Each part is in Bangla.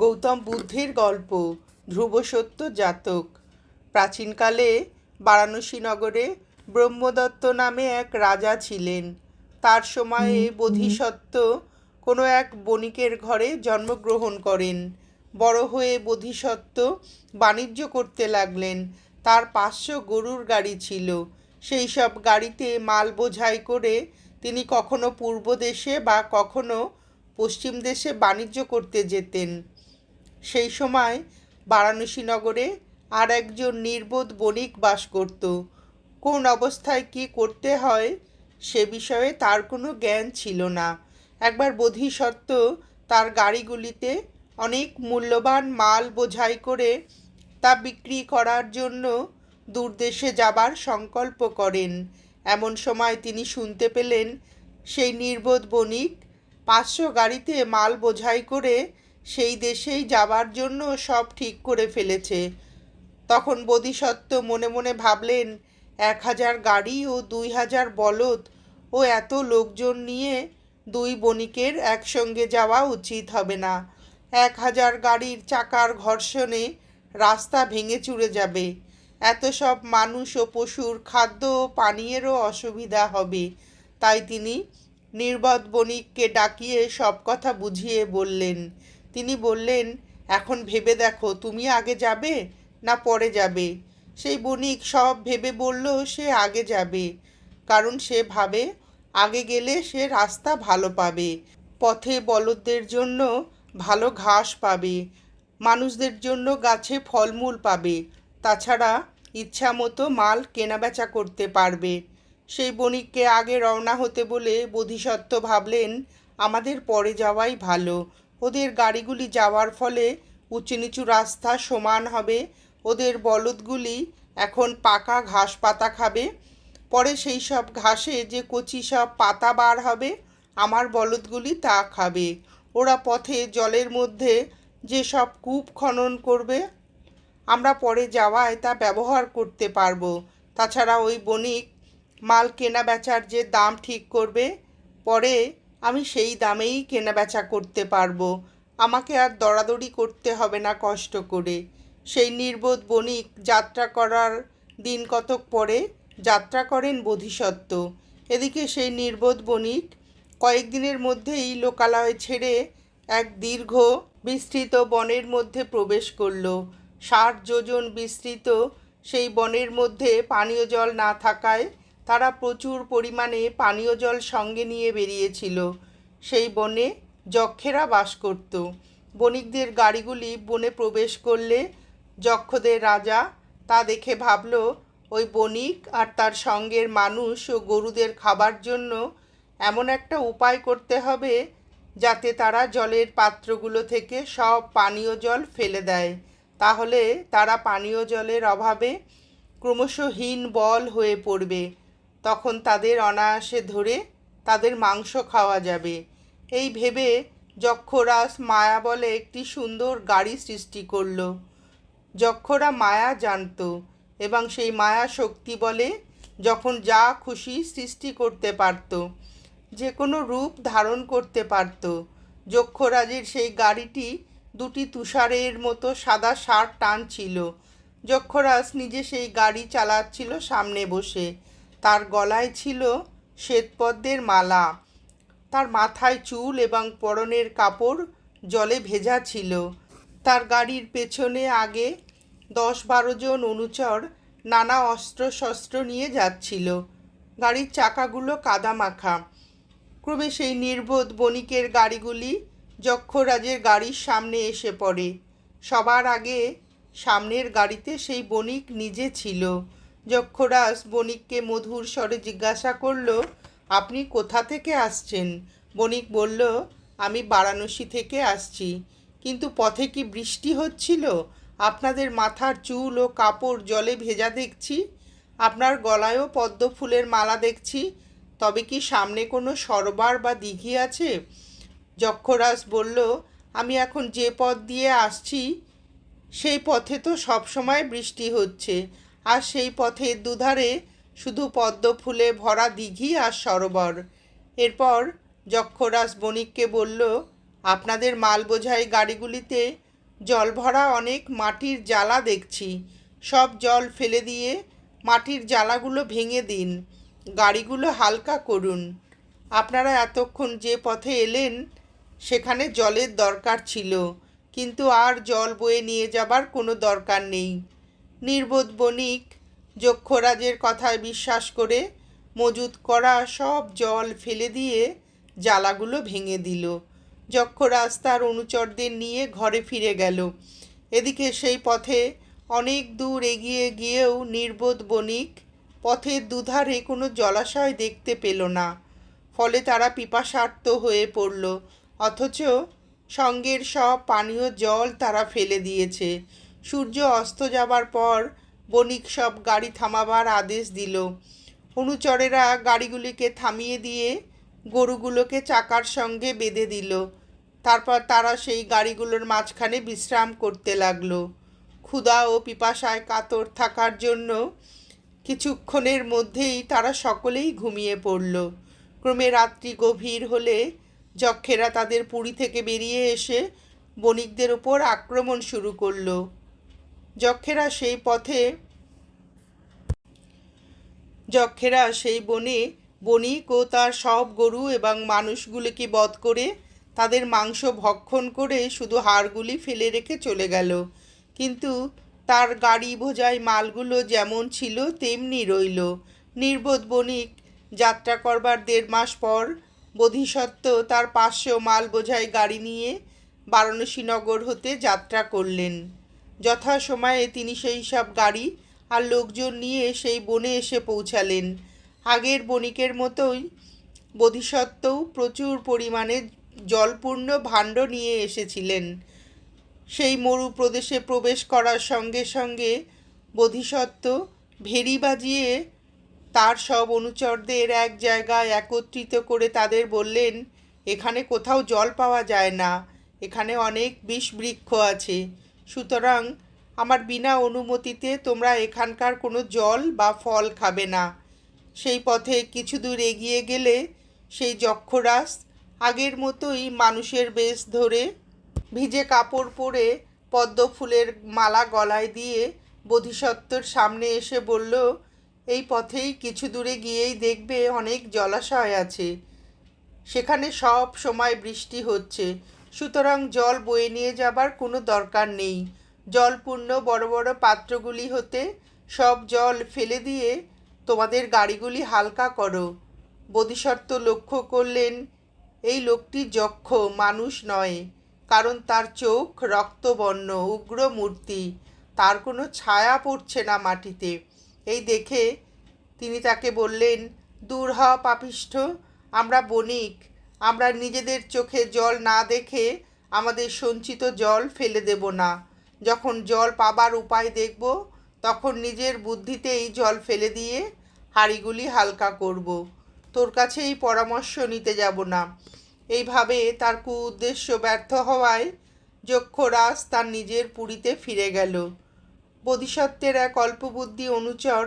গৌতম বুদ্ধের গল্প ধ্রুবসত্য জাতক। প্রাচীনকালে বারাণসী নগরে ব্রহ্মদত্ত নামে এক রাজা ছিলেন। তার সময়ে বোধিসত্ত্ব কোনো এক বণিকের ঘরে জন্মগ্রহণ করেন। বড় হয়ে বোধিসত্ত্ব বাণিজ্য করতে লাগলেন। তার পাঁচশো গরুর গাড়ি ছিল। সেই সব গাড়িতে মাল বোঝাই করে তিনি কখনো পূর্ব দেশে বা কখনো পশ্চিম দেশে বাণিজ্য করতে যেতেন। সেই সময় বারাণসী নগরে আর একজন নির্বোধ বণিক বাস করত। কোন অবস্থায় কি করতে হয় সে বিষয়ে তার কোনো জ্ঞান ছিল না। একবার বোধিসত্ত্ব তার গাড়িগুলিতে অনেক মূল্যবান মাল বোঝাই করে তা বিক্রি করার জন্য দূরদেশে যাবার সংকল্প করেন। এমন সময় তিনি শুনতে পেলেন সেই নির্বোধ বণিক পাঁচশো গাড়িতে মাল বোঝাই করে সেই দেশেই যাবার জন্য সব ঠিক করে ফেলেছে। তখন বোধিসত্ত্ব মনে মনে ভাবলেন, এক হাজার গাড়ি ও দুই হাজার বলদ ও এত লোকজন নিয়ে দুই বণিকের একসঙ্গে যাওয়া উচিত হবে না। এক হাজার গাড়ির চাকার ঘর্ষণে রাস্তা ভেঙে চুরে যাবে। এত সব মানুষ ও পশুর খাদ্য ও পানীয়েরও অসুবিধা হবে। তাই তিনি নির্বোধ বণিককে ডাকিয়ে সব কথা বুঝিয়ে বললেন। তিনি বললেন, এখন ভেবে দেখো, তুমি আগে যাবে না পরে যাবে? সেই বণিক সব ভেবে বলল, সে আগে যাবে। কারণ সে ভাবে, আগে গেলে সে রাস্তা ভালো পাবে, পথে বলদদের জন্য ভালো ঘাস পাবে, মানুষদের জন্য গাছে ফলমূল পাবে, তাছাড়া ইচ্ছা মতো মাল কেনাবেচা করতে পারবে। সেই বণিককে আগে রওনা হতে বলে বোধিসত্ত্ব ভাবলেন, আমাদের পরে যাওয়াই ভালো। ওদের গাড়িগুলি যাওয়ার ফলে উঁচু নিচু রাস্তা সমান হবে। ওদের বলদগুলি এখন পাকা ঘাস পাতা খাবে। পরে সেই সব ঘাসে যে কচি সব পাতা বার হবে, আমার বলদগুলি তা খাবে। ওরা পথে জলের মধ্যে যে সব কূপ খনন করবে, আমরা পরে যাওয়ায় তা ব্যবহার করতে পারব। তাছাড়া ওই বণিক মাল কেনা বেচার যে দাম ঠিক করবে, পরে আমি সেই দামেই কেনা বেচা করতে পারব। আমাকে আর দরাদরি করতে হবে না কষ্ট করে। সেই নির্বোধ বণিক যাত্রা করার দিন কতক পরে? যাত্রা করেন বোধিসত্ত্ব। এদিকে সেই নির্বোধ বণিক কয়েকদিনের মধ্যেই লোকালয় ছেড়ে এক দীর্ঘ বিস্তৃত বনের মধ্যে প্রবেশ করল। ষাট যোজন বিস্তৃত সেই বনের মধ্যে পানীয় জল না থাকায় তারা প্রচুর পরিমাণে পানীয় জল সঙ্গে নিয়ে বেরিয়েছিল। সেই বনে যক্ষেরা বাস করত। বণিকদের গাড়িগুলি বনে প্রবেশ করলে যক্ষদের রাজা তা দেখে ভাবল, ওই বণিক আর তার সঙ্গের মানুষ ও গরুদের খাবার জন্য এমন একটা উপায় করতে হবে যাতে তারা জলের পাত্রগুলো থেকে সব পানীয় জল ফেলে দেয়। তাহলে তারা পানীয় জলের অভাবে ক্রমশহীন বল হয়ে পড়বে। তখন তাদের অনায়াসে ধরে তাদের মাংস খাওয়া যাবে। এই ভেবে যক্ষরাজ মায়া বলে একটি সুন্দর গাড়ি সৃষ্টি করল। যক্ষরা মায়া জানত এবং সেই মায়া শক্তি বলে যখন যা খুশি সৃষ্টি করতে পারত যে কোনো রূপ ধারণ করতে পারত। যক্ষরাজের সেই গাড়িটি দুটি তুষারের মতো সাদা ষাঁড় টানছিল যক্ষরাজ নিজে সেই গাড়ি চালাচ্ছিল সামনে বসে। তার গলায় ছিল শ্বেতপদ্মের মালা। তার মাথায় চুল এবং পরনের কাপড় জলে ভেজা ছিল। তার গাড়ির পেছনে আগে দশ বারো জন অনুচর নানা অস্ত্র শস্ত্র নিয়ে যাচ্ছিল। গাড়ির চাকাগুলো কাদা মাখা ক্রমে সেই নির্বোধ বণিকের গাড়িগুলি যক্ষরাজের গাড়ির সামনে এসে পড়ে। সবার আগে সামনের গাড়িতে সেই বণিক নিজে ছিল। যক্ষরাজ বণিককে মধুর স্বরে জিজ্ঞাসা করল, আপনি কোথা থেকে আসছেন? বণিক বলল, আমি বারাণসী থেকে আসছি। কিন্তু পথে কি বৃষ্টি হচ্ছিল? আপনাদের মাথার চুল ও কাপড় জলে ভেজা দেখছি। আপনার গলায়ও পদ্ম ফুলের মালা দেখছি। তবে কি সামনে কোনো সরবার বা দিঘি আছে? যক্ষরাজ বলল, আমি এখন যে পথ দিয়ে আসছি, সেই পথে তো সবসময় বৃষ্টি হচ্ছে। আর সেই পথের দুধারে শুধু পদ্ম ফুলে ভরা দিঘি আর সরোবর। এরপর যক্ষরাজ বণিককে বলল, আপনাদের মাল বোঝাই গাড়িগুলিতে জল ভরা অনেক মাটির জ্বালা দেখছি। সব জল ফেলে দিয়ে মাটির জ্বালাগুলো ভেঙে দিন। গাড়িগুলো হালকা করুন। আপনারা এতক্ষণ যে পথে এলেন, সেখানে জলের দরকার ছিল। কিন্তু আর জল বয়ে নিয়ে যাবার কোনো দরকার নেই। নির্বোধ বণিক যক্ষরাজের কথায় বিশ্বাস করে মজুত করা সব জল ফেলে দিয়ে জ্বালাগুলো ভেঙে দিল। যক্ষরাজ তার অনুচরদের নিয়ে ঘরে ফিরে গেল। এদিকে সেই পথে অনেক দূর এগিয়ে গিয়েও নির্বোধ বণিক পথের দুধারে কোনো জলাশয় দেখতে পেল না। ফলে তারা পিপাসার্ত হয়ে পড়ল। অথচ সঙ্গের সব পানীয় জল তারা ফেলে দিয়েছে। সূর্য অস্ত যাবার পর বণিক সব গাড়ি থামাবার আদেশ দিল। অনুচরেরা গাড়িগুলিকে থামিয়ে দিয়ে গরুগুলোকে চাকার সঙ্গে বেঁধে দিল। তারপর তারা সেই গাড়িগুলোর মাঝখানে বিশ্রাম করতে লাগল। ক্ষুধা ও পিপাসায় কাতর থাকার জন্য কিছুক্ষণের মধ্যেই তারা সকলেই ঘুমিয়ে পড়ল। ক্রমে রাত্রি গভীর হলে যক্ষেরা তাদের পুরী থেকে বেরিয়ে এসে বণিকদের ওপর আক্রমণ শুরু করল। যক্ষেরা সেই পথে, যক্ষেরা সেই বনে, বণিক ও তার সব গরু এবং মানুষগুলিকে বধ করে তাদের মাংস ভক্ষণ করে শুধু হাড়গুলি ফেলে রেখে চলে গেল। কিন্তু তার গাড়ি বোঝাই মালগুলো যেমন ছিল, তেমনি রইল। নির্বোধ বণিক যাত্রা করবার দেড় মাস পর বোধিসত্ত্ব তার পাঁচশো মাল বোঝাই গাড়ি নিয়ে বারাণসী নগর হতে যাত্রা করলেন। যথাসময়ে তিনি সেই সব গাড়ি আর লোকজন নিয়ে সেই বনে এসে পৌঁছালেন। আগের বণিকের মতোই বোধিসত্ত্বও প্রচুর পরিমাণে জলপূর্ণ ভাণ্ড নিয়ে এসেছিলেন। সেই মরু প্রদেশে প্রবেশ করার সঙ্গে সঙ্গে বোধিসত্ত্ব ভেরি বাজিয়ে তার সব অনুচরদের এক জায়গায় একত্রিত করে তাদের বললেন, এখানে কোথাও জল পাওয়া যায় না। এখানে অনেক বিষ বৃক্ষ আছে। সুতরাং আমার বিনা অনুমতিতে তোমরা এখানকার কোনো জল বা ফল খাবে না। সেই পথে কিছু দূর এগিয়ে গেলে সেই যক্ষরাজ আগের মতোই মানুষের বেশ ধরে ভিজে কাপড় পরে পদ্ম ফুলের মালা গলায় দিয়ে বোধিসত্ত্বর সামনে এসে বলল, এই পথেই কিছু দূরে গিয়েই দেখবে অনেক জলাশয় আছে। সেখানে সব সময় বৃষ্টি হচ্ছে। সুতরাং জল বয়ে নিয়ে যাবার কোনো দরকার নেই। জলপূর্ণ বড় বড় পাত্রগুলি হতে সব জল ফেলে দিয়ে তোমাদের গাড়িগুলি হালকা করো। বোধিসত্ত্ব লক্ষ্য করলেন, এই লোকটি যক্ষ, মানুষ নয়, কারণ তার চোখ রক্তবর্ণ উগ্র মূর্তি তার কোনো ছায়া পড়ছে না মাটিতে। এই দেখে তিনি তাকে বললেন, দূর হ পাপিষ্ঠ, আমরা বণিক আমরা নিজেদের চোখে জল না দেখে আমাদের সঞ্চিত জল ফেলে দেব না। যখন জল পাবার উপায় দেখব, তখন নিজের বুদ্ধিতে এই জল ফেলে দিয়ে হাঁড়িগুলি হালকা করব। তোর কাছে এই পরামর্শ নিতে যাব না। এইভাবে তার কু উদ্দেশ্য ব্যর্থ হওয়ায় যক্ষরাজ তার নিজের পুরীতে ফিরে গেল। বোধিসত্ত্বের এক অল্পবুদ্ধি অনুচর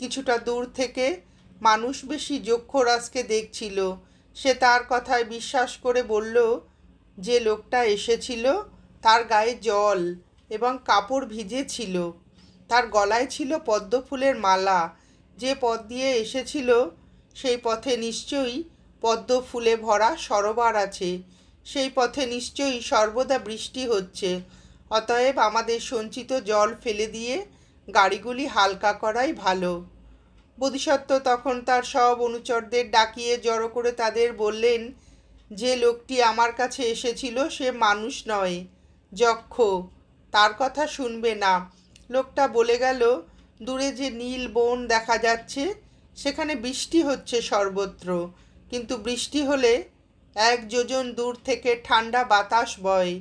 কিছুটা দূর থেকে মানুষ বেশি যক্ষরাজকে দেখছিল। সে তার কথায় বিশ্বাস করে বলল, যে লোকটা এসেছিল তার গায়ে জল এবং কাপড় ভিজে ছিল তার গলায় ছিল পদ্ম ফুলের মালা। যে পথ দিয়ে এসেছিল সেই পথে নিশ্চয়ই পদ্ম ফুলে ভরা সরোবর আছে। সেই পথে নিশ্চয়ই সর্বদা বৃষ্টি হচ্ছে। অতএব আমাদের সঞ্চিত জল ফেলে দিয়ে গাড়িগুলি হালকা করাই ভালো। বোধিসত্ত্ব তখন তার সব অনুচরদের ডাকিয়ে জড়ো করে তাদের বললেন, যে লোকটি আমার কাছে এসেছিল সে মানুষ নয়, যক্ষ। তার কথা শুনবে না। লোকটা বলে গেল, দূরে যে নীল বন দেখা যাচ্ছে, সেখানে বৃষ্টি হচ্ছে সর্বত্র। কিন্তু বৃষ্টি হলে এক যোজন দূর থেকে ঠান্ডা বাতাস বয়।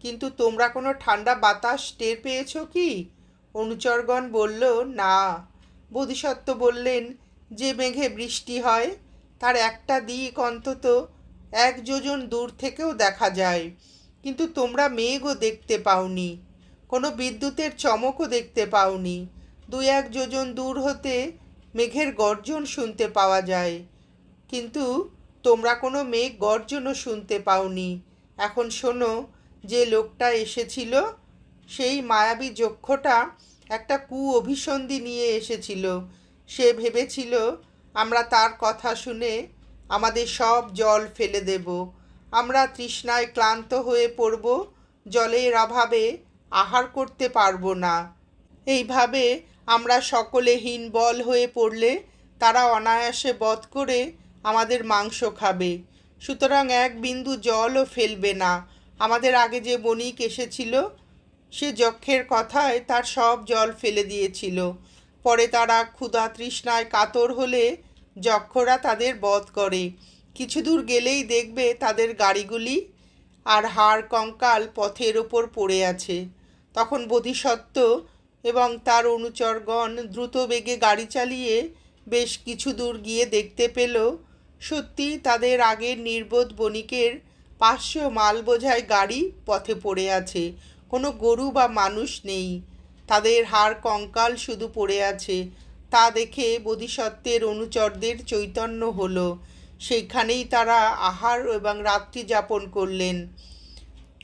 কিন্তু তোমরা কোনো ঠান্ডা বাতাস টের পেয়েছ কি? অনুচরগণ বলল, না। বোধিসত্ত্ব বললেন, যে মেঘে বৃষ্টি হয়, তার একটা দিক অন্তত এক যোজন দূর থেকেও দেখা যায়। কিন্তু তোমরা মেঘও দেখতে পাওনি, কোনো বিদ্যুতের চমকও দেখতে পাওনি। দু এক যোজন দূর হতে মেঘের গর্জন শুনতে পাওয়া যায়। কিন্তু তোমরা কোনো মেঘ গর্জনও শুনতে পাওনি। এখন শোনো, যে লোকটা এসেছিল, সেই মায়াবী যক্ষটা একটা কু অভিসন্ধি নিয়ে এসেছিল। সে ভেবেছিল, আমরা তার কথা শুনে আমাদের সব জল ফেলে দেব। আমরা তৃষ্ণায় ক্লান্ত হয়ে পড়ব, জলের অভাবে আহার করতে পারব না এইভাবে আমরা সকলে হীনবল হয়ে পড়লে তারা অনায়াসে বধ করে আমাদের মাংস খাবে। সুতরাং এক বিন্দু জলও ফেলবে না। আমাদের আগে যে বণিক এসেছিল সে যক্ষের কথায় তার সব জল ফেলে দিয়েছিল। পরে তারা ক্ষুধা তৃষ্ণায় কাতর হলে যক্ষরা তাদের বধ করে। কিছু দূর গেলেই দেখবে তাদের গাড়িগুলি আর হাড় কঙ্কাল পথের ওপর পড়ে আছে। তখন বোধিসত্ত্ব এবং তার অনুচরগণ দ্রুত বেগে গাড়ি চালিয়ে বেশ কিছু দূর গিয়ে দেখতে পেল সত্যি তাদের আগের নির্বোধ বণিকের পাঁচশো মাল বোঝায় গাড়ি পথে পড়ে আছে। কোনো গরু বা মানুষ নেই। তাদের হাড় কঙ্কাল শুধু পড়ে আছে। তা দেখে বোধিসত্ত্বের অনুচরদের চৈতন্য হলো। সেইখানেই তারা আহার এবং রাত্রি যাপন করলেন।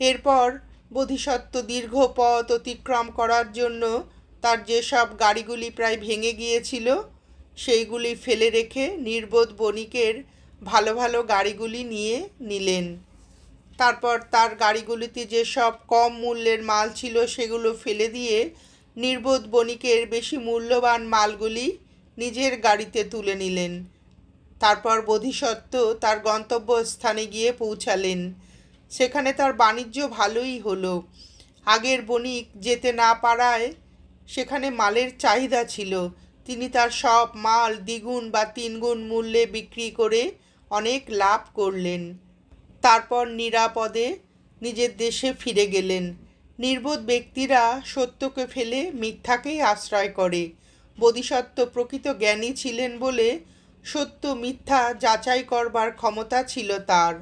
এরপর বোধিসত্ত্ব দীর্ঘ পথ অতিক্রম করার জন্য তার যেসব গাড়িগুলি প্রায় ভেঙে গিয়েছিল, সেইগুলি ফেলে রেখে নির্বোধ বণিকের ভালো ভালো গাড়িগুলি নিয়ে নিলেন। তারপর তার গাড়িগুলিতে যেসব কম মূল্যের মাল ছিল সেগুলো ফেলে দিয়ে নির্বোধ বণিকের বেশি মূল্যবান মালগুলি নিজের গাড়িতে তুলে নিলেন। তারপর বোধিসত্ত্ব তার গন্তব্যস্থানে গিয়ে পৌঁছালেন। সেখানে তার বাণিজ্য ভালোই হলো। আগের বণিক যেতে না পারায় সেখানে মালের চাহিদা ছিল। তিনি তার সব মাল দ্বিগুণ বা তিনগুণ মূল্যে বিক্রি করে অনেক লাভ করলেন। তারপর নিরাপদে নিজের দেশে ফিরে গেলেন। নির্বোধ ব্যক্তিরা সত্যকে ফেলে মিথ্যাকেই আশ্রয় করে। বোধিসত্ত্ব প্রকৃত জ্ঞানী ছিলেন বলে সত্য মিথ্যা যাচাই করবার ক্ষমতা ছিল তার।